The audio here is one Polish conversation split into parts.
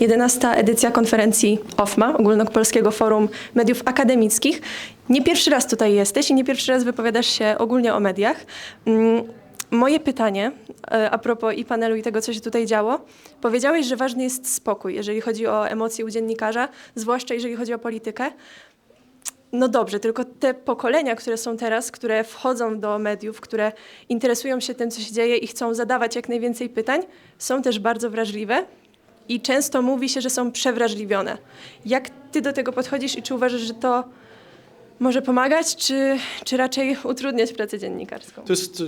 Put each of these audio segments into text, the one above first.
11. edycja konferencji OFMA, Ogólnopolskiego Forum Mediów Akademickich. Nie pierwszy raz tutaj jesteś i nie pierwszy raz wypowiadasz się ogólnie o mediach. Mm, Moje pytanie e, a propos i panelu, i tego, co się tutaj działo. Powiedziałeś, że ważny jest spokój, jeżeli chodzi o emocje u dziennikarza, zwłaszcza jeżeli chodzi o politykę. No dobrze, tylko te pokolenia, które są teraz, które wchodzą do mediów, które interesują się tym, co się dzieje i chcą zadawać jak najwięcej pytań, są też bardzo wrażliwe i często mówi się, że są przewrażliwione. Jak ty do tego podchodzisz i czy uważasz, że to może pomagać, czy, czy raczej utrudniać pracę dziennikarską? To jest y,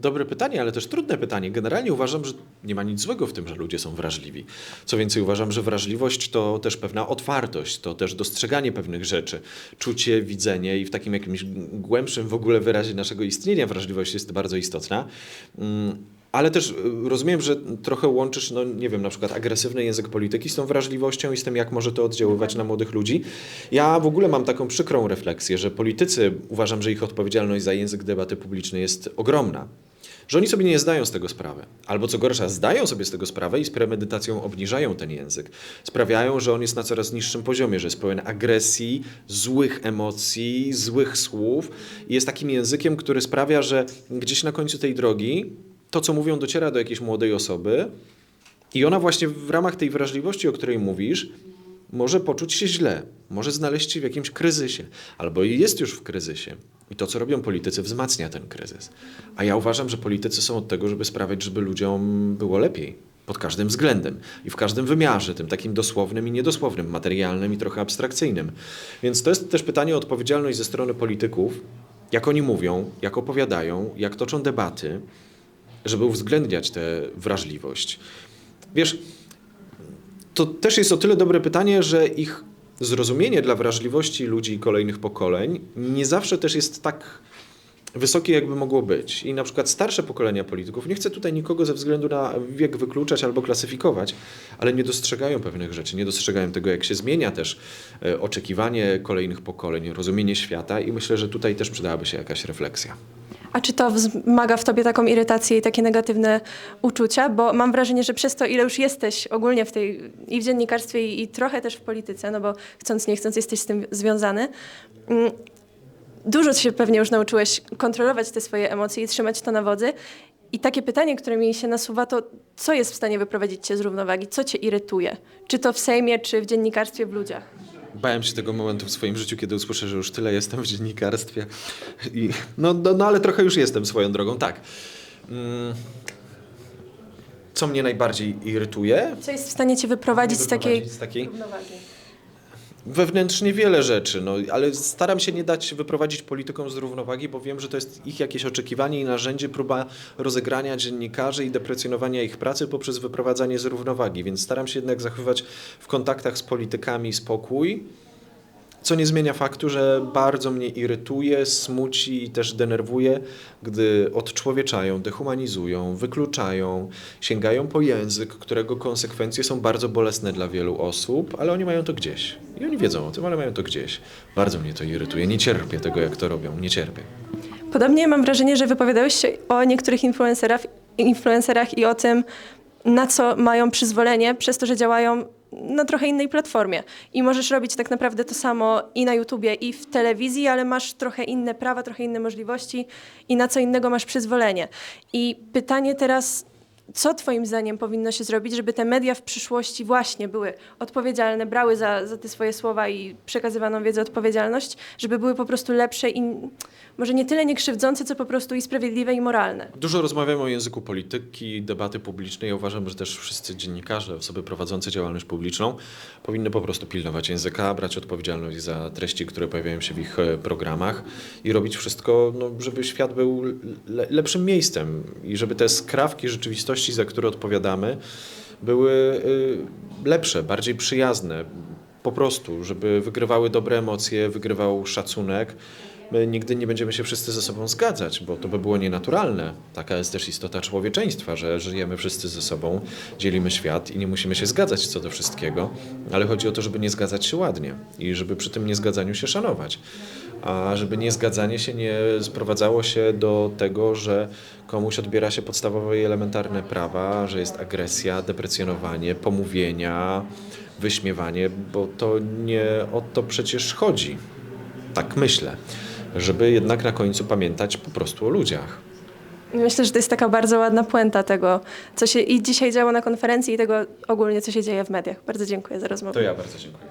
dobre pytanie, ale też trudne pytanie. Generalnie uważam, że nie ma nic złego w tym, że ludzie są wrażliwi. Co więcej, uważam, że wrażliwość to też pewna otwartość, to też dostrzeganie pewnych rzeczy, czucie, widzenie i w takim jakimś głębszym w ogóle wyrazie naszego istnienia wrażliwość jest bardzo istotna. Ale też y, rozumiem, że trochę łączysz, no nie wiem, na przykład agresywny język polityki z tą wrażliwością i z tym, jak może to oddziaływać na młodych ludzi. Ja w ogóle mam taką przykrą refleksję, że politycy, uważam, że ich odpowiedzialność za język debaty publicznej jest ogromna. Że oni sobie nie zdają z tego sprawy. Albo co gorsza, zdają sobie z tego sprawę i z premedytacją obniżają ten język. Sprawiają, że on jest na coraz niższym poziomie, że jest pełen agresji, złych emocji, złych słów i jest takim językiem, który sprawia, że gdzieś na końcu tej drogi to, co mówią, dociera do jakiejś młodej osoby i ona właśnie w ramach tej wrażliwości, o której mówisz, może poczuć się źle, może znaleźć się w jakimś kryzysie, albo jest już w kryzysie. I to, co robią politycy, wzmacnia ten kryzys. A ja uważam, że politycy są od tego, żeby sprawiać, żeby ludziom było lepiej. Pod każdym względem i w każdym wymiarze, tym takim dosłownym i niedosłownym, materialnym i trochę abstrakcyjnym. Więc to jest też pytanie o odpowiedzialność ze strony polityków, jak oni mówią, jak opowiadają, jak toczą debaty, żeby uwzględniać tę wrażliwość. Wiesz, to też jest o tyle dobre pytanie, że ich zrozumienie dla wrażliwości ludzi kolejnych pokoleń nie zawsze też jest tak wysokie, jakby mogło być. I na przykład starsze pokolenia polityków, nie chcę tutaj nikogo ze względu na wiek wykluczać albo klasyfikować, ale nie dostrzegają pewnych rzeczy, nie dostrzegają tego, jak się zmienia też e, oczekiwanie kolejnych pokoleń, rozumienie świata i myślę, że tutaj też przydałaby się jakaś refleksja. A czy to wzmaga w tobie taką irytację i takie negatywne uczucia? Bo mam wrażenie, że przez to, ile już jesteś ogólnie w tej i w dziennikarstwie, i, i trochę też w polityce, no bo chcąc nie chcąc jesteś z tym związany, mm, dużo się pewnie już nauczyłeś kontrolować te swoje emocje i trzymać to na wodzy. I takie pytanie, które mi się nasuwa, to co jest w stanie wyprowadzić cię z równowagi? Co cię irytuje? Czy to w Sejmie, czy w dziennikarstwie, w ludziach? Bałem się tego momentu w swoim życiu, kiedy usłyszę, że już tyle jestem w dziennikarstwie. I, no, no, no ale trochę już jestem swoją drogą, tak. Mm. Co mnie najbardziej irytuje? Co jest w stanie cię wyprowadzić z takiej z takiej równowagi? Wewnętrznie wiele rzeczy, no, ale staram się nie dać wyprowadzić politykom z równowagi, bo wiem, że to jest ich jakieś oczekiwanie i narzędzie, próba rozegrania dziennikarzy i deprecjonowania ich pracy poprzez wyprowadzanie z równowagi, więc staram się jednak zachowywać w kontaktach z politykami spokój, co nie zmienia faktu, że bardzo mnie irytuje, smuci i też denerwuje, gdy odczłowieczają, dehumanizują, wykluczają, sięgają po język, którego konsekwencje są bardzo bolesne dla wielu osób, ale oni mają to gdzieś. I oni wiedzą o tym, ale mają to gdzieś. Bardzo mnie to irytuje. Nie cierpię tego, jak to robią. Nie cierpię. Podobnie mam wrażenie, że wypowiadałeś się o niektórych influencerach, influencerach i o tym, na co mają przyzwolenie przez to, że działają na trochę innej platformie. I możesz robić tak naprawdę to samo i na YouTubie, i w telewizji, ale masz trochę inne prawa, trochę inne możliwości i na co innego masz przyzwolenie. I pytanie teraz, co Twoim zdaniem powinno się zrobić, żeby te media w przyszłości właśnie były odpowiedzialne, brały za, za te swoje słowa i przekazywaną wiedzę odpowiedzialność, żeby były po prostu lepsze i może nie tyle niekrzywdzące, co po prostu i sprawiedliwe i moralne. Dużo rozmawiamy o języku polityki, debaty publicznej. Ja uważam, że też wszyscy dziennikarze, osoby prowadzące działalność publiczną powinny po prostu pilnować języka, brać odpowiedzialność za treści, które pojawiają się w ich e, programach i robić wszystko, no, żeby świat był le lepszym miejscem i żeby te skrawki rzeczywistości, za które odpowiadamy, były y, lepsze, bardziej przyjazne. Po prostu, żeby wygrywały dobre emocje, wygrywał szacunek my nigdy nie będziemy się wszyscy ze sobą zgadzać, bo to by było nienaturalne. Taka jest też istota człowieczeństwa, że żyjemy wszyscy ze sobą, dzielimy świat i nie musimy się zgadzać co do wszystkiego, ale chodzi o to, żeby nie zgadzać się ładnie i żeby przy tym niezgadzaniu się szanować. A żeby niezgadzanie się nie sprowadzało się do tego, że komuś odbiera się podstawowe i elementarne prawa, że jest agresja, deprecjonowanie, pomówienia, wyśmiewanie, bo to nie o to przecież chodzi. Tak myślę, żeby jednak na końcu pamiętać po prostu o ludziach. Myślę, że to jest taka bardzo ładna puenta tego, co się i dzisiaj działo na konferencji i tego ogólnie, co się dzieje w mediach. Bardzo dziękuję za rozmowę. To ja bardzo dziękuję.